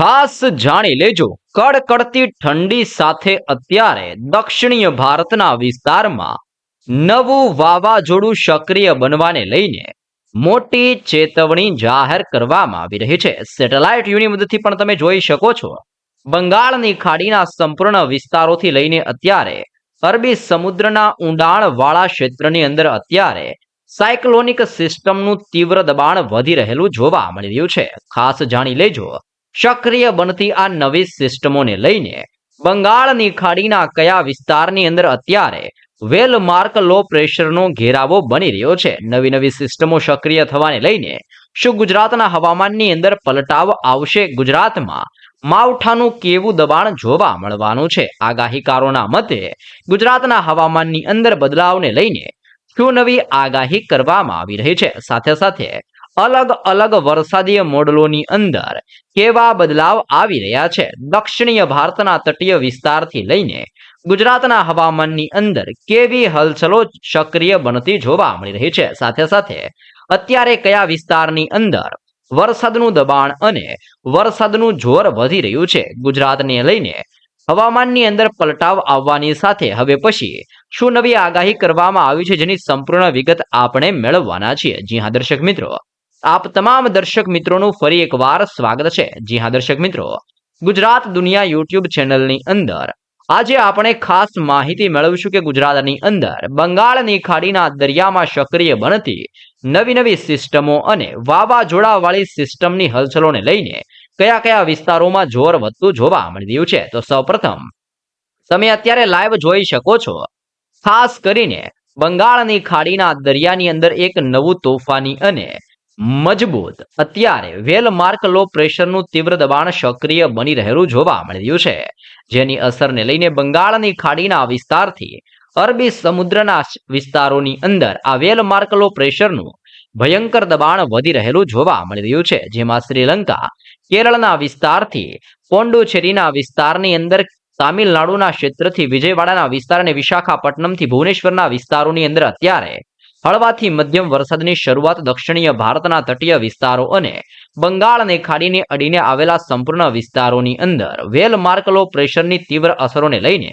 ખાસ જાણી લેજો. કડકડતી ઠંડી સાથે અત્યારે દક્ષિણીય ભારતના વિસ્તારમાં નવું વાવાઝોડું સક્રિય બનવાને લઈને મોટી ચેતવણી જાહેર કરવામાં આવી રહી છે. સેટેલાઇટ વ્યૂની મદદથી પણ તમે જોઈ શકો છો. બંગાળની ખાડીના સંપૂર્ણ વિસ્તારોથી લઈને અત્યારે અરબી સમુદ્રના ઊંડાણવાળા ક્ષેત્રની અંદર અત્યારે સાયક્લોનિક સિસ્ટમનું તીવ્ર દબાણ વધી રહેલું જોવા મળી રહ્યું છે. ખાસ જાણી લેજો. સક્રિય બનતી આ નવી સિસ્ટમોને લઈને બંગાળની ખાડીના કયા વિસ્તારની અંદર અત્યારે વેલ માર્ક લો પ્રેશરનો ઘેરાવો બની રહ્યો છે? નવી નવી સિસ્ટમો સક્રિય થવાને લઈને શું ગુજરાતના હવામાનની અંદર પલટાવ આવશે? ગુજરાતમાં માવઠાનું કેવું દબાણ જોવા મળવાનું છે? આગાહીકારોના મતે ગુજરાતના હવામાનની અંદર બદલાવને લઈને શું નવી આગાહી કરવામાં આવી રહી છે? સાથે સાથે અલગ અલગ વરસાદીય મોડલોની અંદર કેવા બદલાવ આવી રહ્યા છે? દક્ષિણીય ભારતના તટીય વિસ્તારથી લઈને ગુજરાતના હવામાનની અંદર કેવી હલચલો સક્રિય બનતી જોવા મળી રહી છે? સાથે સાથે અત્યારે કયા વિસ્તારની અંદર વરસાદનું દબાણ અને વરસાદનું જોર વધી રહ્યું છે? ગુજરાતને લઈને હવામાનની અંદર પલટાવ આવવાની સાથે હવે પછી શું નવી આગાહી કરવામાં આવી છે જેની સંપૂર્ણ વિગત આપણે મેળવવાના છીએ? જી હા, દર્શક મિત્રો. આપ તમામ દર્શક મિત્રોનું ફરી એકવાર સ્વાગત છે. જી હા, દર્શક મિત્રો. ગુજરાત દુનિયા યુટ્યુબ ચેનલની અંદર આજે આપણે ખાસ માહિતી મેળવીશું કે ગુજરાતની અંદર બંગાળની ખાડીના દરિયામાં સક્રિય બનતી નવી નવી સિસ્ટમો અને વાવાઝોડાવાળી સિસ્ટમની હલચલોને લઈને કયા કયા વિસ્તારોમાં જોર વધતું જોવા મળી રહ્યું છે. તો સૌપ્રથમ તમે અત્યારે લાઈવ જોઈ શકો છો. ખાસ કરીને બંગાળની ખાડીના દરિયાની અંદર એક નવું તોફાની અને મજબૂત. અત્યારે વેલ માર્ક લો પ્રેશરનું તીવ્ર દબાણ સક્રિય બની રહેલું જોવા મળી રહ્યું છે. જેની અસરને લઈને બંગાળની ખાડીના વિસ્તારથી અરબી સમુદ્રના વિસ્તારોની અંદર આ વેલ લો પ્રેશરનું ભયંકર દબાણ વધી રહેલું જોવા મળી રહ્યું છે. જેમાં શ્રીલંકા, કેરળના વિસ્તારથી પોંડુચેરીના વિસ્તારની અંદર તામિલનાડુના ક્ષેત્રથી વિજયવાડાના વિસ્તાર અને વિશાખાપટ્ટનમથી ભુવનેશ્વરના વિસ્તારોની અંદર અત્યારે હળવાથી મધ્યમ વરસાદની શરૂઆત દક્ષિણીય ભારતના તટીય વિસ્તારો અને બંગાળને ખાડીને અડીને આવેલા સંપૂર્ણ વિસ્તારોની અંદર વેલ માર્કલો પ્રેશરની તીવ્ર અસરોને લઈને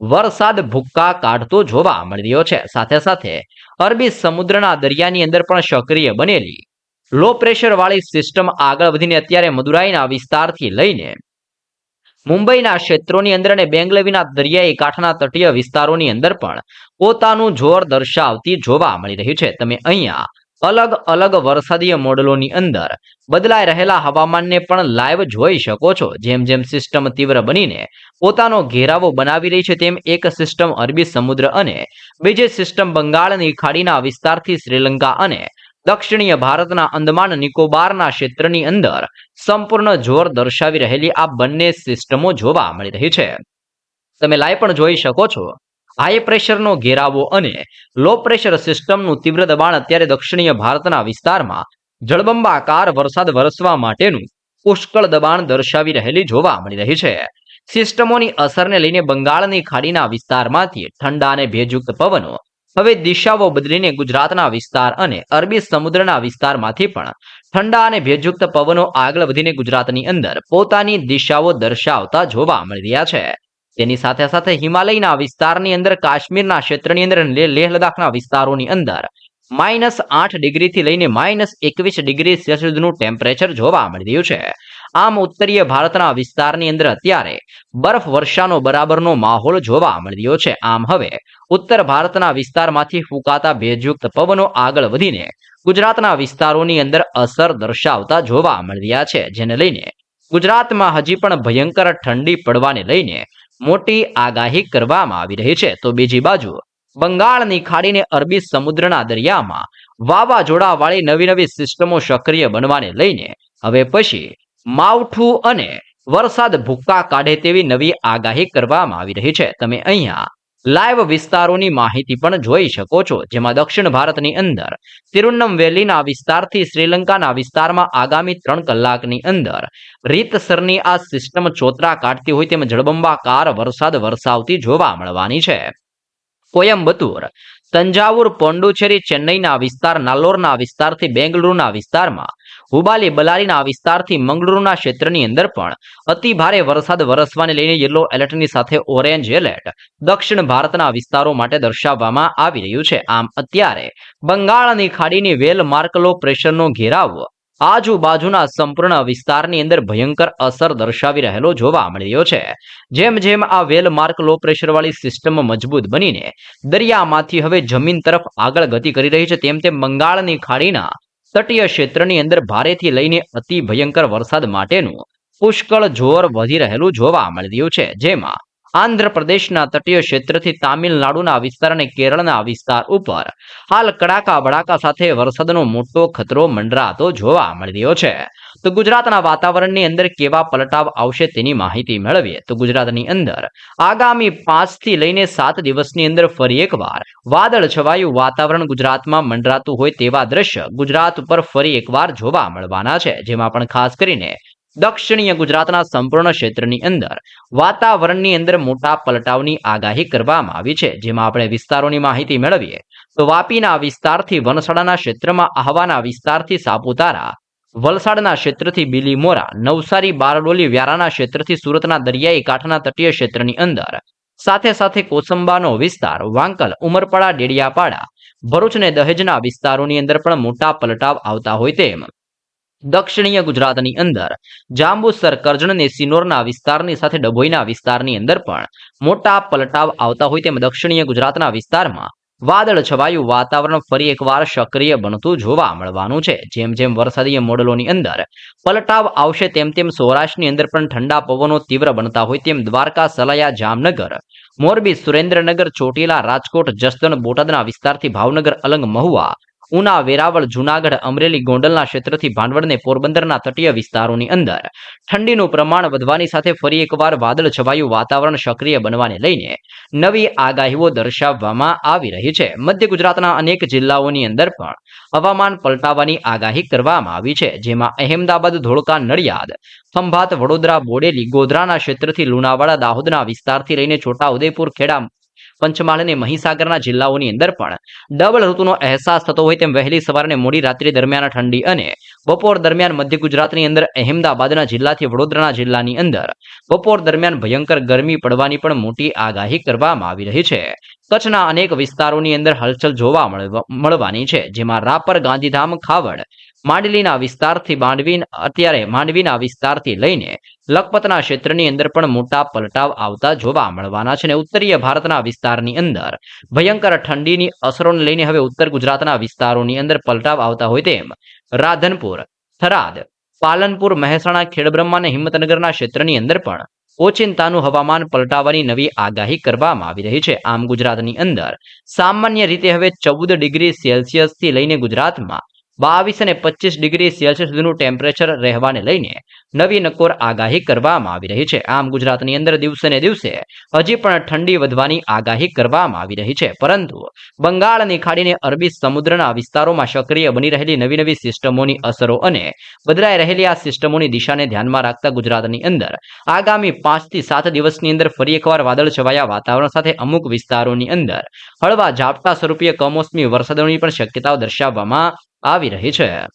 વરસાદ ભૂક્કા કાઢતો જોવા મળી રહ્યો છે. સાથે સાથે અરબી સમુદ્રના દરિયાની અંદર પણ સક્રિય બનેલી લો પ્રેશર વાળી સિસ્ટમ આગળ વધીને અત્યારે મદુરાઈના વિસ્તારથી લઈને મુંબઈના ક્ષેત્રોની અંદર અને બેંગલવીના દરિયાઈ કાંઠાના તટીય વિસ્તારોની અંદર પણ પોતાનું જોર દર્શાવતી જોવા મળી રહ્યું છે. તમે અહીંયા અલગ અલગ વરસાદીય મોડલોની અંદર બદલાઈ રહેલા હવામાનને પણ લાઈવ જોઈ શકો છો. જેમ જેમ સિસ્ટમ તીવ્ર બનીને પોતાનો ઘેરાવો બનાવી રહી છે, તેમ એક સિસ્ટમ અરબી સમુદ્ર અને બીજી સિસ્ટમ બંગાળની ખાડીના વિસ્તારથી શ્રીલંકા અને દક્ષિણીય ભારતના અંદમાન નિકોબારના ક્ષેત્રની અંદર સંપૂર્ણ જોર દર્શાવી રહેલી આ બંને સિસ્ટમો જોવા મળી રહી છે. તમે લાઈવ પણ જોઈ શકો છો. હાઈ પ્રેશરનો ઘેરાવો અને લો પ્રેશર સિસ્ટમનું તીવ્ર દબાણ અત્યારે દક્ષિણીય ભારતના વિસ્તારમાં જળબંબાકાર વરસાદ વરસવા માટેનું પુષ્કળ દબાણ દર્શાવી રહેલી જોવા મળી રહી છે. સિસ્ટમોની અસરને લઈને બંગાળની ખાડીના વિસ્તારમાંથી ઠંડા અને ભેજયુક્ત પવનો હવે દિશાઓ બદલીને ગુજરાતના વિસ્તાર અને અરબી સમુદ્રના વિસ્તારમાંથી પણ ઠંડા અને ભેજયુક્ત પવનો આગળ વધીને ગુજરાતની અંદર પોતાની દિશાઓ દર્શાવતા જોવા મળી રહ્યા છે. તેની સાથે સાથે હિમાલયના વિસ્તારની અંદર, કાશ્મીરના ક્ષેત્રની અંદર લેહ લદ્દાખના વિસ્તારોની અંદર માઇનસ આઠ ડિગ્રીથી લઈને માઇનસ એકવીસ ડિગ્રી સેલ્સિયસનું ટેમ્પરેચર જોવા મળી રહ્યું છે. આમ ઉત્તરીય ભારતના વિસ્તારની અંદર અત્યારે બરફ વર્ષાનો બરાબરનો માહોલ જોવા મળ્યો છે. આમ હવે ઉત્તર ભારતના વિસ્તારમાંથી ફૂંકાતા ભેજયુક્ત પવનો આગળ વધીને ગુજરાતના વિસ્તારોની અંદર અસર દર્શાવતા જોવા મળ્યા છે, જેને લઈને ગુજરાતમાં હજી પણ ભયંકર ઠંડી પડવાને લઈને મોટી આગાહી કરવામાં આવી રહી છે. તો બીજી બાજુ બંગાળની ખાડીને અરબી સમુદ્રના દરિયામાં વાવાઝોડા વાળી નવી નવી સિસ્ટમો સક્રિય બનવાને લઈને હવે પછી માવઠું અને વરસાદ ભૂક્કા કાઢે તેવી નવી આગાહી કરવામાં આવી રહી છે. તમે અહીંયા લાઈવ વિસ્તારોની માહિતી પણ જોઈ શકો છો, જેમાં દક્ષિણ ભારતની અંદર તિરુન્નમવેલીના વિસ્તારથી શ્રીલંકાના વિસ્તારમાં આગામી ત્રણ કલાકની અંદર રીતસરની આ સિસ્ટમ ચોતરા કાઢતી હોય તેમ જળબંબાકાર વરસાદ વરસાવતી જોવા મળવાની છે. કોયમ્બતુર તંજાવુર, પોંડુચેરી, ચેન્નઈના વિસ્તાર નાલ્લોરના વિસ્તારથી બેંગલુરુના વિસ્તારમાં હુબાલી બલારીના વિસ્તારથી મંગળુરુના ક્ષેત્રની અંદર પણ અતિ ભારે વરસાદ વરસવાને લઈને યલો એલર્ટની સાથે ઓરેન્જ એલર્ટ દક્ષિણ ભારતના વિસ્તારો માટે દર્શાવવામાં આવી રહ્યું છે. આમ અત્યારે બંગાળની ખાડીની વેલ માર્કલો પ્રેશરનો ઘેરાવ આજુબાજુના સંપૂર્ણ વિસ્તારની અંદર ભયંકર અસર દર્શાવી રહેલો જોવા મળી રહ્યો છે. જેમ જેમ આ વેલ માર્ક લો પ્રેશર વાળી સિસ્ટમ મજબૂત બનીને દરિયામાંથી હવે જમીન તરફ આગળ ગતિ કરી રહી છે, તેમ તેમ બંગાળની ખાડીના તટીય ક્ષેત્રની અંદર ભારેથી લઈને અતિ ભયંકર વરસાદ માટેનું પુષ્કળ જોર વધી રહેલું જોવા મળી રહ્યું છે. જેમાં આંધ્રપ્રદેશના તટીય ક્ષેત્રથી તામિલનાડુના વિસ્તાર અને કેરળના વિસ્તાર ઉપર. હાલ કડાકા બડાકા સાથે વરસાદનો મોટો ખતરો મંડરાતો જોવા મળી રહ્યો છે. તો ગુજરાતના વાતાવરણની અંદર કેવા પલટાવ આવશે તેની માહિતી મેળવીએ. તો ગુજરાતની અંદર આગામી પાંચથી લઈને સાત દિવસની અંદર ફરી એકવાર વાદળ છવાયું વાતાવરણ ગુજરાતમાં મંડરાતું હોય તેવા દ્રશ્ય ગુજરાત ઉપર ફરી એકવાર જોવા મળવાના છે. જેમાં પણ ખાસ કરીને દક્ષિણીય ગુજરાતના સંપૂર્ણ ક્ષેત્રની અંદર વાતાવરણની અંદર મોટા પલટાવની આગાહી કરવામાં આવી છે. જેમાં આપણે વિસ્તારોની માહિતી મેળવીએ તો વાપીના વિસ્તારથી વનસાડાના ક્ષેત્રમાં, આહવાના વિસ્તારથી સાપુતારા, વલસાડના ક્ષેત્રથી બિલીમોરા, નવસારી, બારડોલી, વ્યારાના ક્ષેત્રથી સુરતના દરિયાઈ કાંઠાના તટીય ક્ષેત્રની અંદર સાથે સાથે કોસંબાનો વિસ્તાર, વાંકલ, ઉમરપાડા, ડેડિયાપાડા, ભરૂચ ને દહેજના વિસ્તારોની અંદર પણ મોટા પલટાવ આવતા હોય તેમ દક્ષિણીય ગુજરાતની અંદર. જાંબુસર, કરજણને સિનોરના વિસ્તારની સાથે, ડભોઈના વિસ્તારની અંદર પણ મોટા પલટાવ આવતા હોય તેમ દક્ષિણીય ગુજરાતના વિસ્તારમાં વાદળ છવાયું વાતાવરણ ફરી એકવાર સક્રિય બનતું જોવા મળવાનું છે. જેમ જેમ વરસાદીય મોડલોની અંદર પલટાવ આવશે તેમ તેમ સૌરાષ્ટ્રની અંદર પણ ઠંડા પવનો તીવ્ર બનતા હોય તેમ દ્વારકા, સલાયા, જામનગર, મોરબી, સુરેન્દ્રનગર, ચોટીલા, રાજકોટ, જસદણ, બોટાદના વિસ્તારથી ભાવનગર, અલંગ મહુવા ઉના, વેરાવળ, જુનાગઢ, અમરેલી, ગોંડલના ક્ષેત્રથી ભાંડવડને પોરબંદરના તટીય વિસ્તારોની અંદર. ઠંડીનું પ્રમાણ વધવાની સાથે ફરી એકવાર વાદળ છવાયું વાતાવરણ સક્રિય બનવાને લઈને નવી આગાહીઓ દર્શાવવામાં આવી રહી છે. મધ્ય ગુજરાતના અનેક જિલ્લાઓની અંદર પણ હવામાન પલટાવાની આગાહી કરવામાં આવી છે, જેમાં અહેમદાબાદ, ધોળકા, નડિયાદ, ખંભાત, વડોદરા, બોડેલી, ગોધરાના ક્ષેત્રથી લુણાવાડા, દાહોદના વિસ્તારથી લઈને છોટા ઉદેપુર ખેડા પંચમહાલ અને મહીસાગરના જિલ્લાઓની અંદર પણ ડબલ ઋતુનો અહેસાસ થતો હોય તેમ વહેલી સવારને મોડી રાત્રિ દરમિયાન ઠંડી અને બપોર દરમિયાન મધ્ય ગુજરાતની અંદર અહેમદાબાદના જિલ્લાથી વડોદરાના જિલ્લાની અંદર બપોર દરમિયાન ભયંકર ગરમી પડવાની પણ મોટી આગાહી કરવામાં આવી રહી છે. કચ્છના અનેક વિસ્તારોની અંદર હલચલ જોવા મળવા- મળવાની છે, જેમાં રાપર, ગાંધીધામ, ખાવડ માંડલીના વિસ્તારથી માંડવી અત્યારે માંડવીના વિસ્તારથી લઈને લખપતના ક્ષેત્રની અંદર પણ મોટા પલટાવ આવતા જોવા મળવાના છે અને ઉત્તરીય ભારતના વિસ્તારની અંદર. ભયંકર ઠંડીની અસરોને લઈને હવે ઉત્તર ગુજરાતના વિસ્તારોની અંદર પલટાવ આવતા હોય તેમ રાધનપુર, થરાદ, પાલનપુર, મહેસાણા, ખેડબ્રહ્મા અને હિંમતનગરના ક્ષેત્રની અંદર પણ ઓચિંતાનું હવામાન પલટાવાની નવી આગાહી કરવામાં આવી રહી છે. આમ ગુજરાતની અંદર સામાન્ય રીતે હવે ચૌદ ડિગ્રી સેલ્સિયસથી લઈને ગુજરાતમાં બાવીસ અને પચીસ ડિગ્રી સેલ્સિયસ સુધીનું ટેમ્પરેચર રહેવાને લઈને નવી નકોર આગાહી કરવામાં આવી રહી છે. આમ ગુજરાતની અંદર દિવસે ને દિવસે હજી પણ ઠંડી વધવાની આગાહી કરવામાં આવી રહી છે. પરંતુ બંગાળની ખાડીને અરબી સમુદ્રના વિસ્તારોમાં સક્રિય બની રહેલી નવી નવી સિસ્ટમોની અસરો અને બદલાઈ રહેલી આ સિસ્ટમોની દિશાને ધ્યાનમાં રાખતા ગુજરાતની અંદર આગામી પાંચથી સાત દિવસની અંદર ફરી એકવાર વાદળ છવાયા વાતાવરણ સાથે અમુક વિસ્તારોની અંદર હળવા ઝાપટા સ્વરૂપીય કમોસમી વરસાદોની પણ શક્યતાઓ દર્શાવવામાં આવી રહી છે.